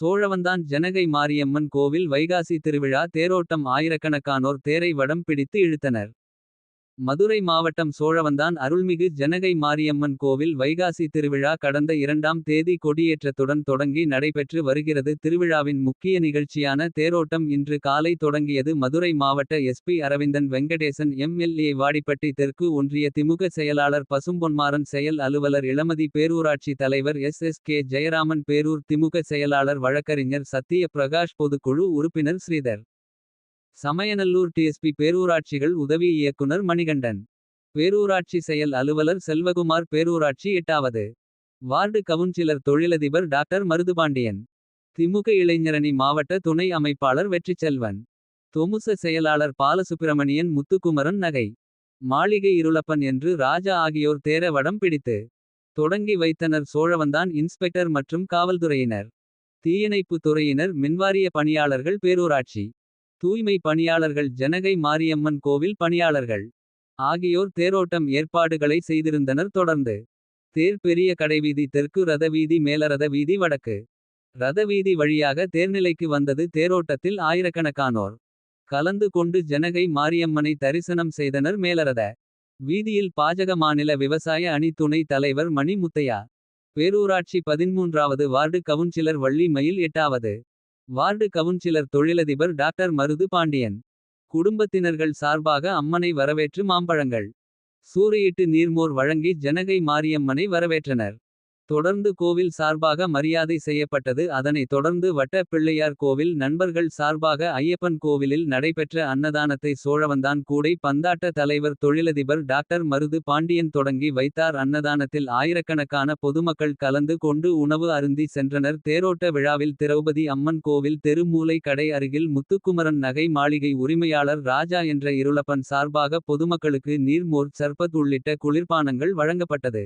சோழவந்தான் ஜனகை மாரியம்மன் கோவில் வைகாசி திருவிழா தேரோட்டம் ஆயிரக்கணக்கானோர் தேரை வடம் பிடித்து இழுத்தனர். மதுரை மாவட்டம் சோழவந்தான் அருள்மிகு ஜனகை மாரியம்மன் கோவில் வைகாசி திருவிழா கடந்த இரண்டாம் தேதி கொடியேற்றத்துடன் தொடங்கி நடைபெற்று வருகிறது. திருவிழாவின் முக்கிய நிகழ்ச்சியான தேரோட்டம் இன்று காலை தொடங்கியது. மதுரை மாவட்ட எஸ்பி அரவிந்தன் வெங்கடேசன் எம்எல்ஏ வாடிப்பட்டி தெற்கு ஒன்றிய திமுக செயலாளர் பசும்பொன்மாறன் செயல் அலுவலர் இளமதி பேரூராட்சி தலைவர் எஸ் எஸ் கே ஜெயராமன் பேரூர் திமுக செயலாளர் வழக்கறிஞர் சத்திய பிரகாஷ் பொதுக்குழு உறுப்பினர் ஸ்ரீதர். சமயநல்லூர் டிஎஸ்பி பேரூராட்சிகள் உதவி இயக்குனர் மணிகண்டன். பேரூராட்சி செயல் அலுவலர் செல்வகுமார் பேரூராட்சி எட்டாவது. வார்டு கவுன்சிலர் தொழிலதிபர் டாக்டர் மருதுபாண்டியன். திமுக இளைஞரணி மாவட்ட துணை அமைப்பாளர் வெற்றிச்செல்வன். தொமுச செயலாளர் பாலசுப்பிரமணியன் முத்துக்குமரன் நகை. மாளிகை இருளப்பன் என்று ராஜா ஆகியோர் தேர வடம் பிடித்து. தொடங்கி வைத்தனர் சோழவந்தான் இன்ஸ்பெக்டர் மற்றும் காவல்துறையினர். தீயணைப்பு துறையினர் மின்வாரிய பணியாளர்கள் பேரூராட்சி. தூய்மை பணியாளர்கள் ஜனகை மாரியம்மன் கோவில் பணியாளர்கள். ஆகியோர் தேரோட்டம் ஏற்பாடுகளை செய்திருந்தனர் தொடர்ந்து. தேர் பெரிய கடைவீதி தெற்கு ரதவீதி மேலரத வீதி வடக்கு. ரதவீதி வழியாக தேர்நிலைக்கு வந்தது தேரோட்டத்தில் ஆயிரக்கணக்கானோர். கலந்து கொண்டு ஜனகை மாரியம்மனை தரிசனம் செய்தனர் மேலரத. வீதியில் பாஜக மாநில விவசாய அணி துணை தலைவர் மணி முத்தையா. பேரூராட்சி பதின்மூன்றாவது வார்டு கவுன்சிலர் வள்ளி மயில் எட்டாவது. வார்டு கவுன்சிலர் தொழிலதிபர் டாக்டர் மருது பாண்டியன். குடும்பத்தினர்கள் சார்பாக அம்மனை வரவேற்று மாம்பழங்கள். சூறையிட்டு நீர்மோர் வழங்கி ஜனகை மாரியம்மனை வரவேற்றனர். தொடர்ந்து கோவில் சார்பாக மரியாதை செய்யப்பட்டது. அதனைத் தொடர்ந்து வட்ட பிள்ளையார் கோவில் நண்பர்கள் சார்பாக ஐயப்பன் கோவிலில் நடைபெற்ற அன்னதானத்தை சோழவந்தான் கூடை பந்தாட்ட தலைவர் தொழிலதிபர் டாக்டர் மருது பாண்டியன் தொடங்கி வைத்தார். அன்னதானத்தில் ஆயிரக்கணக்கான பொதுமக்கள் கலந்து கொண்டு உணவு அருந்தி சென்றனர். தேரோட்ட விழாவில் திரௌபதி அம்மன் கோவில் தெருமூலை கடை அருகில் முத்துக்குமரன் நகை மாளிகை உரிமையாளர் ராஜா என்ற இருளப்பன் சார்பாக பொதுமக்களுக்கு நீர்மோர் சர்பத் உள்ளிட்ட குளிர்பானங்கள் வழங்கப்பட்டது.